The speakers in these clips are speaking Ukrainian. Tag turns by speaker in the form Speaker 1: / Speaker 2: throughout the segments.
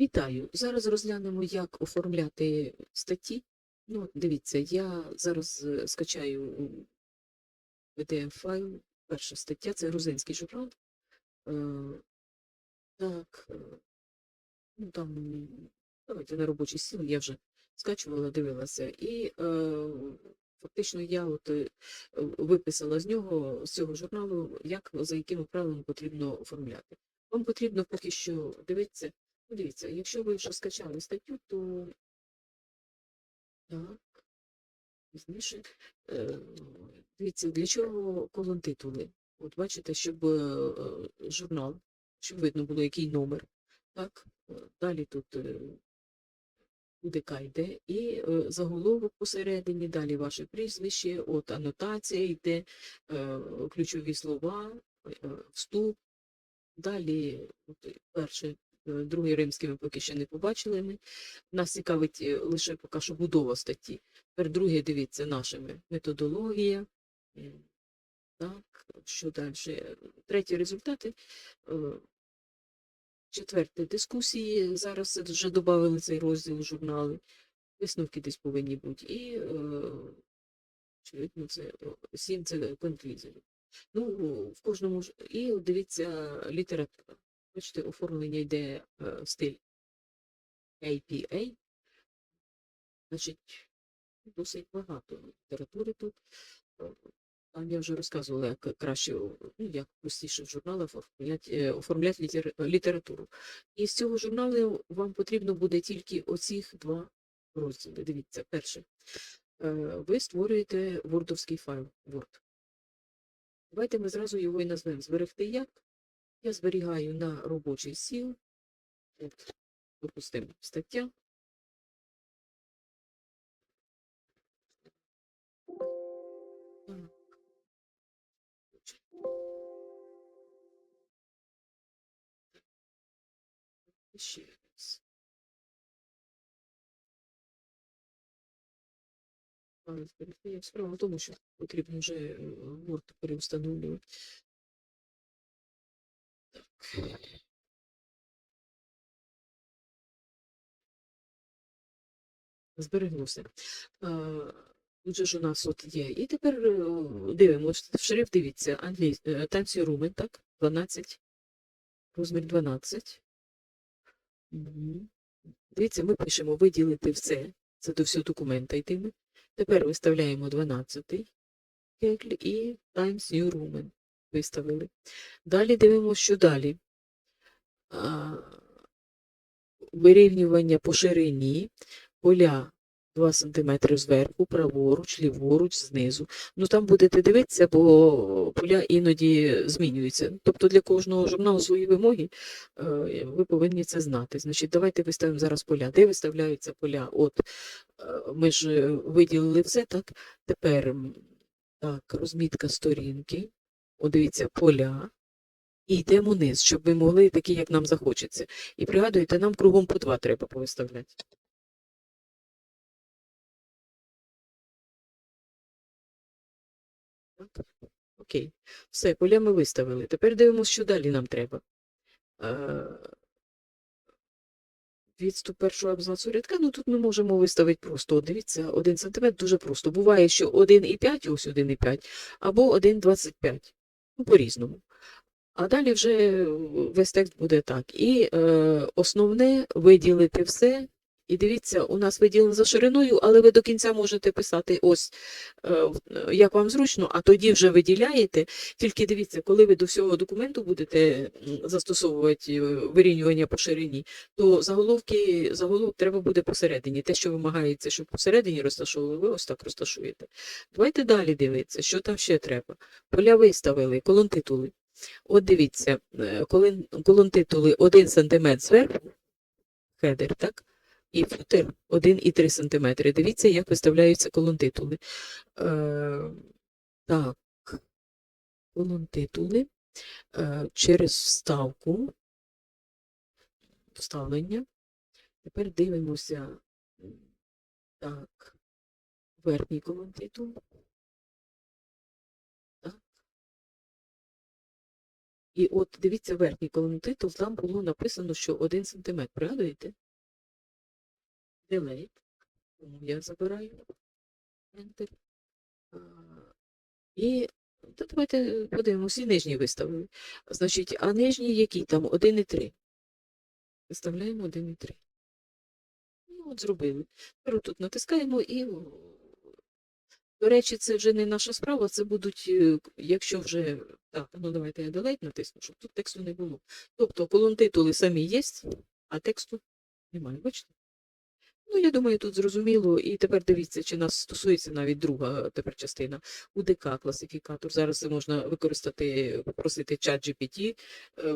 Speaker 1: Вітаю! Зараз розглянемо, як оформляти статті. Ну, дивіться, я зараз е, скачаю PDF-файл. Перша стаття це грузинський журнал. Е, Так, е, ну там, давайте на робочий стіл, я вже скачувала, дивилася. І фактично я от виписала з нього, з цього журналу, як, за якими правилами потрібно оформляти. Вам потрібно поки що дивитися. Дивіться, якщо ви вже скачали статтю, то так, пізніше. Е, Дивіться, для чого колон титули? От бачите, щоб е, журнал, щоб видно було, який номер. Так, е, далі тут УДК йде, і заголовок посередині, далі ваше прізвище, от анотація йде, ключові слова, вступ. Далі, от, перше, другий римський ми поки ще не побачили. Ми. Нас цікавить е, лише поки що будова статті. Тепер друге, дивіться, нашими методологія. Так, що далі? Треті результати. Е, Четверте дискусії. Зараз вже додали цей розділ журнали. Висновки десь повинні бути. І е, очевидно, це сім це конклюзія. Ну, в кожному і дивіться література. Бачите, оформлення йде в стиль APA. Значить, досить багато літератури тут. Е, Там я вже розказувала, як краще, ну, як простіше в журналах оформляти, е, оформляти літер, літературу. І з цього журналу вам потрібно буде тільки оцих два розділи. Дивіться, перше. Ви створюєте вордовський файл Word. Давайте ми зразу його і назвемо зберегти як. Я зберігаю на робочий сіл. От, допустимо, стаття. Ще раз. Зберегти справа тому, що потрібно вже е, Word переустановлювати. Так. Збереглося. А, Тут же ж у нас от є. І тепер е, дивимося. Шрифт дивіться, англій... е, New Roman, так? 12. Розмір 12. Мгм. Дивіться, ми пишемо виділити все. Це до всього документа йтиме. Тепер виставляємо 12 кегль і Times New Roman. Виставили. Далі дивимося, що далі. Вирівнювання по ширині, поля 2 см зверху, праворуч, ліворуч, знизу. Ну там будете дивитися, бо поля іноді змінюються. Тобто для кожного журналу свої вимоги, е, ви повинні це знати. Значить, давайте виставимо зараз поля. Де виставляються поля? От е, ми ж виділили все, так? Тепер так, розмітка сторінки. Дивіться, поля. І йдемо вниз, щоб ви могли такі, як нам захочеться. І пригадуєте, нам кругом по два треба повиставляти. Так. Окей. Все, поля ми виставили. Тепер дивимося, що далі нам треба. Е, Відступ першого абзацу рядка, ну тут ми можемо виставити просто, дивіться, 1 см дуже просто. Буває, що 1,5, ось 1,5, або 1,25. Ну, по-різному. А далі вже е, весь текст буде так. І е, основне виділити все. І дивіться, у нас виділено за шириною, але ви до кінця можете писати ось е, як вам зручно, а тоді вже виділяєте. Тільки дивіться, коли ви до всього документу будете застосовувати е, вирівнювання по ширині, то заголовки, заголовок треба буде посередині. Те, що вимагається, щоб посередині розташовували, ви ось так розташуєте. Давайте далі дивитися, що там ще треба. Поля виставили, колон титули. От дивіться, е, колон, колон титули 1 см зверху, хедер, так? І футер 1,3 см. Дивіться, як виставляються колон титули. Е, так, колон титули е, через вставку, вставлення. Тепер дивимося. Так, верхній колон титул. І от дивіться верхній колонотитул, там було написано, що 1 см. Пригадуєте? Delete. Тому я забираю. Enter. І то давайте подивимося, і нижні виставили. Значить, а нижні які там? 1 і 3. Виставляємо 1 і 3. Ну, от зробили. Тепер тут натискаємо і. До речі, це вже не наша справа, це будуть, е, якщо вже. Так, ну давайте я delete натисну, щоб тут тексту не було. Тобто колон-титули самі є, а тексту немає. Бачите? Ну, я думаю, тут зрозуміло. І тепер дивіться, чи нас стосується навіть друга тепер частина. УДК класифікатор. Зараз можна використати, попросити чат GPT, е,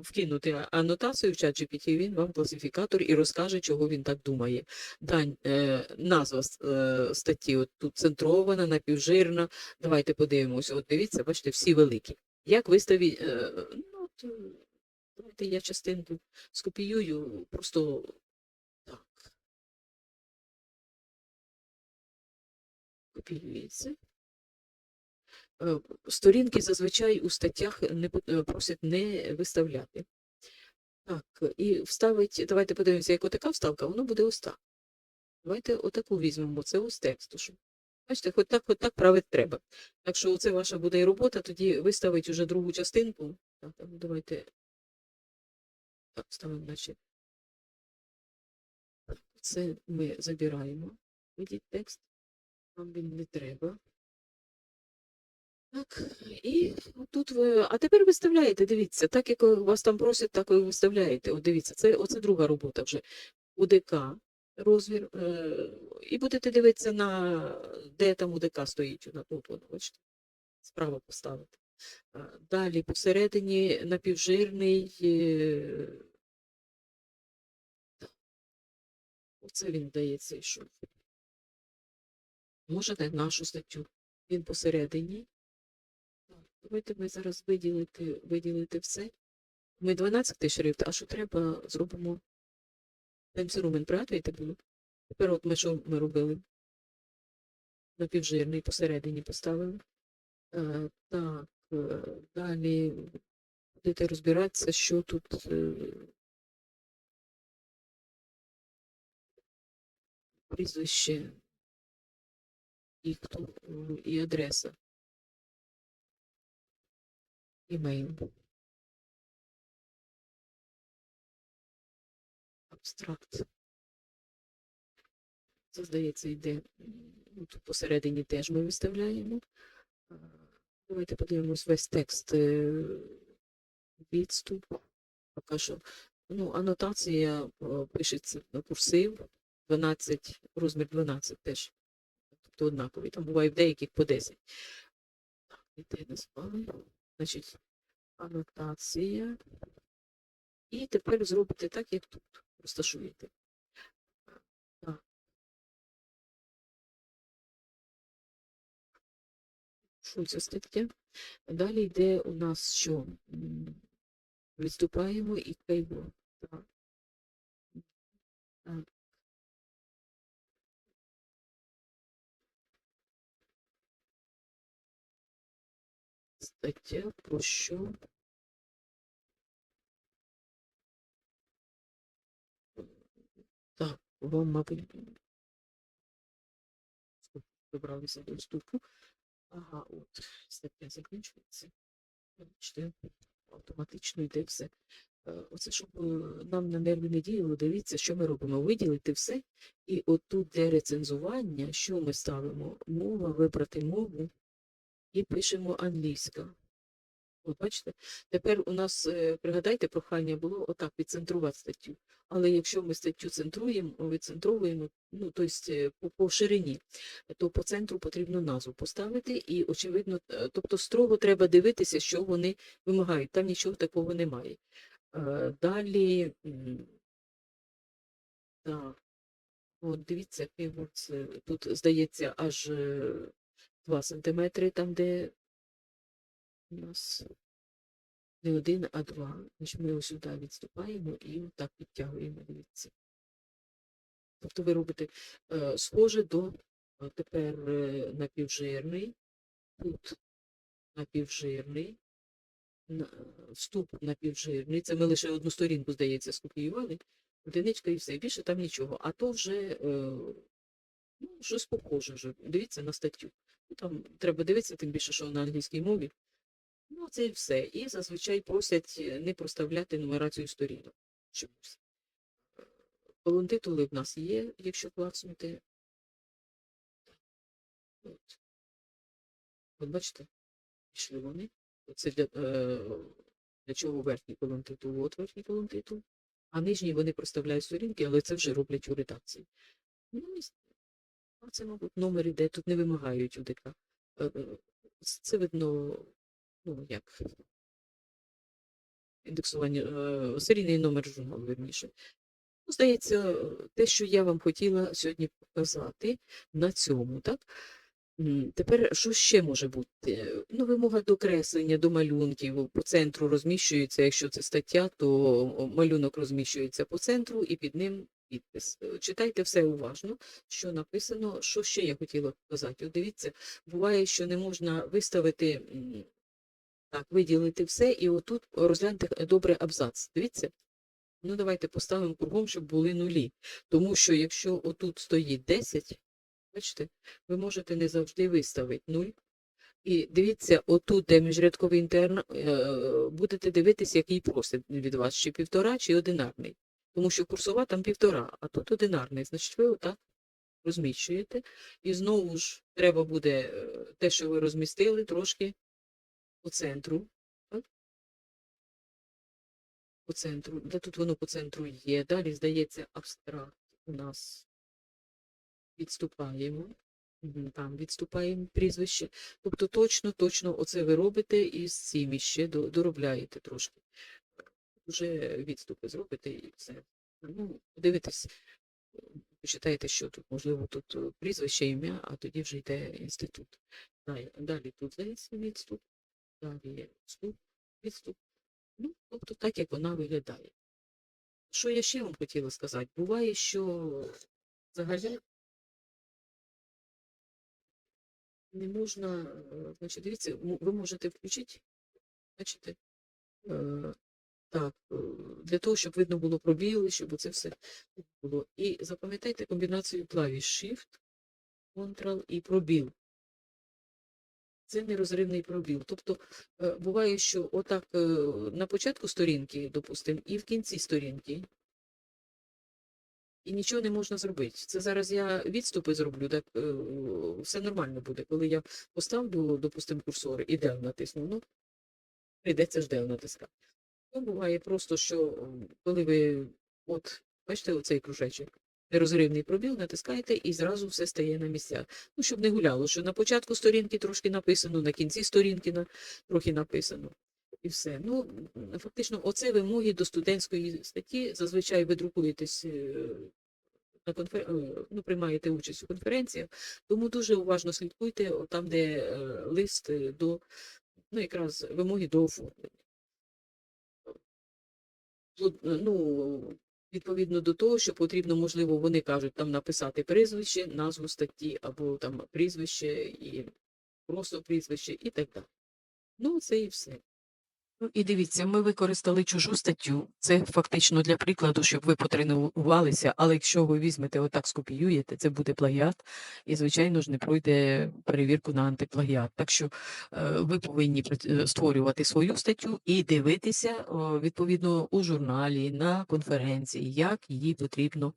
Speaker 1: вкинути анотацію в чат GPT, він вам класифікатор і розкаже, чого він так думає. Дань, е, назва е, статті от тут центрована, напівжирна. Давайте подивимося. От дивіться, бачите, всі великі. Як виставі... Е, ну, е, давайте я частинку скопіюю, просто Копіюється. Е, Сторінки зазвичай у статтях не е, просять не виставляти. Так, і вставить, давайте подивимося, як отака вставка, воно буде ось так. Давайте отаку візьмемо, це ось тексту. Бачите, хоч так, хоч так правити треба. Так що це ваша буде і робота, тоді виставить уже другу частинку. Так, так, давайте так, ставимо наче. Це ми забираємо. Видіть текст. Нам він не треба. Так, і тут ви. А тепер виставляєте, дивіться, так як вас там просять, так ви виставляєте. От дивіться, це оце друга робота вже. УДК розмір. Е, і будете дивитися на де там УДК стоїть. Тут воно, бачите. Справа поставити. Далі посередині напівжирний. е. Оце він здається йшов. Можете нашу статтю. Він посередині. Так, Давайте ми зараз виділити, виділити все. Ми 12 шрифт, а що треба, зробимо Roman, пригадуєте було? Тепер от ми що ми робили? Напівжирний посередині поставили. Е, так, е, далі будете розбиратися, що тут. Е, прізвище і хто і адреса. Імейл. Абстракт. Це, здається, йде. Тут посередині теж ми виставляємо. Давайте подивимось весь текст. е, Відступ. Поки що. Ну, анотація е, пишеться на курсив. 12, розмір 12 теж. Тобто однаковий. Там буває в деяких по 10. Так, іде назвали. Значить, анотація. І тепер зробите так, як тут. Розташуєте. Так. Що це стаття? Далі йде у нас що? Відступаємо і кайво. Так. Так. Стаття про що? Так, вам, мабуть, добралися до вступу. Ага, от, стаття закінчується. Бачите, автоматично йде все. Оце, щоб нам на нерви не діяло, дивіться, що ми робимо. Виділити все. І отут для рецензування, що ми ставимо? Мова, вибрати мову і пишемо англійська. От бачите, тепер у нас, е, пригадайте, прохання було отак відцентрувати статтю. Але якщо ми статтю центруємо, відцентровуємо, ну, тобто по, по ширині, то по центру потрібно назву поставити, і, очевидно, е, тобто строго треба дивитися, що вони вимагають. Там нічого такого немає. Е, Далі, так, от дивіться, тут, здається, аж 2 сантиметри, там, де у нас не один, а два. Значить, ми ось сюди відступаємо і так підтягуємо, дивіться. Тобто ви робите е, схоже до е, тепер е, напівжирний, тут напівжирний, на- вступ напівжирний. Це ми лише одну сторінку, здається, скопіювали. Одиничка і все. Більше там нічого. А то вже е, ну, щось похоже вже. Дивіться на статтю. Там треба дивитися, тим більше, що на англійській мові. Ну, це і все. І зазвичай просять е, не проставляти нумерацію сторінок. Чомусь. Колонтитули в нас є, якщо клацнути. От. От бачите, пішли вони. Це для, е, для чого верхній колонтитул, от верхній колонтитул. А нижній вони проставляють сторінки, але це вже роблять у редакції. Ну, це, мабуть, номер іде, тут не вимагають УДК. Е, е, Це видно, ну, як індексування, е, серійний номер журналу, верніше. Ну, здається, те, що я вам хотіла сьогодні показати на цьому, так? Тепер, що ще може бути? Ну, вимога до креслення, до малюнків. По центру розміщується, якщо це стаття, то малюнок розміщується по центру і під ним підпис. Е, Читайте все уважно, що написано. Що ще я хотіла показати? От дивіться, буває, що не можна виставити, так, виділити все, і отут розгляньте добре абзац. Дивіться. Ну, давайте поставимо кругом, щоб були нулі. Тому що якщо отут стоїть 10, бачите, ви можете не завжди виставити 0. І дивіться, отут, де міжрядковий інтерн, е, будете дивитися, який просить від вас, чи півтора, чи одинарний. Тому що курсова там півтора, а тут одинарний. Значить, ви отак розміщуєте. І знову ж треба буде е, те, що ви розмістили, трошки по центру. Так? По центру. Де тут воно по центру є? Далі, здається, абстракт у нас відступаємо. Там відступаємо прізвище. Тобто точно, точно оце ви робите і з цим іще доробляєте трошки. Вже відступи зробите і все. Ну, дивитесь, почитайте, що тут, можливо, тут е, прізвище, ім'я, а тоді вже йде інститут. Далі, далі тут здається відступ, далі вступ, відступ. Ну, тобто так, як вона виглядає. Що я ще вам хотіла сказати? Буває, що взагалі не можна, е, значить, дивіться, ви можете включити, бачите, е, так, е, для того, щоб видно було пробіли, щоб це все було. І запам'ятайте комбінацію клавіш Shift, Ctrl і пробіл. Це нерозривний пробіл. Тобто е, буває, що отак е, на початку сторінки, допустимо, і в кінці сторінки. І нічого не можна зробити. Це зараз я відступи зроблю, так все нормально буде. Коли я поставлю, допустимо, курсор і del натисну, ну, прийдеться ж del натискати. Буває просто, що коли ви, от, бачите, оцей кружечок, нерозривний пробіл, натискаєте і зразу все стає на місця. Ну, щоб не гуляло, що на початку сторінки трошки написано, на кінці сторінки на, трохи написано. І все. Ну, фактично, оце вимоги до студентської статті. Зазвичай ви друкуєтесь е, на конфер... е, ну, приймаєте участь у конференціях, тому дуже уважно слідкуйте там, де е, лист до ну, якраз вимоги до оформлення. Е, Ну, відповідно до того, що потрібно, можливо, вони кажуть там написати прізвище, назву статті, або там прізвище і просто прізвище і так далі. Ну, це і все. Ну, і дивіться, ми використали чужу статтю. Це фактично для прикладу, щоб ви потренувалися, але якщо ви візьмете отак, скопіюєте, це буде плагіат, і, звичайно ж, не пройде перевірку на антиплагіат. Так що е, ви повинні е, створювати свою статтю і дивитися відповідно у журналі, на конференції, як її потрібно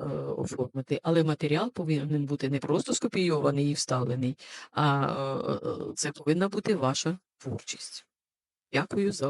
Speaker 1: е, оформити. Але матеріал повинен бути не просто скопійований і вставлений, а це повинна бути ваша творчість. Yakuza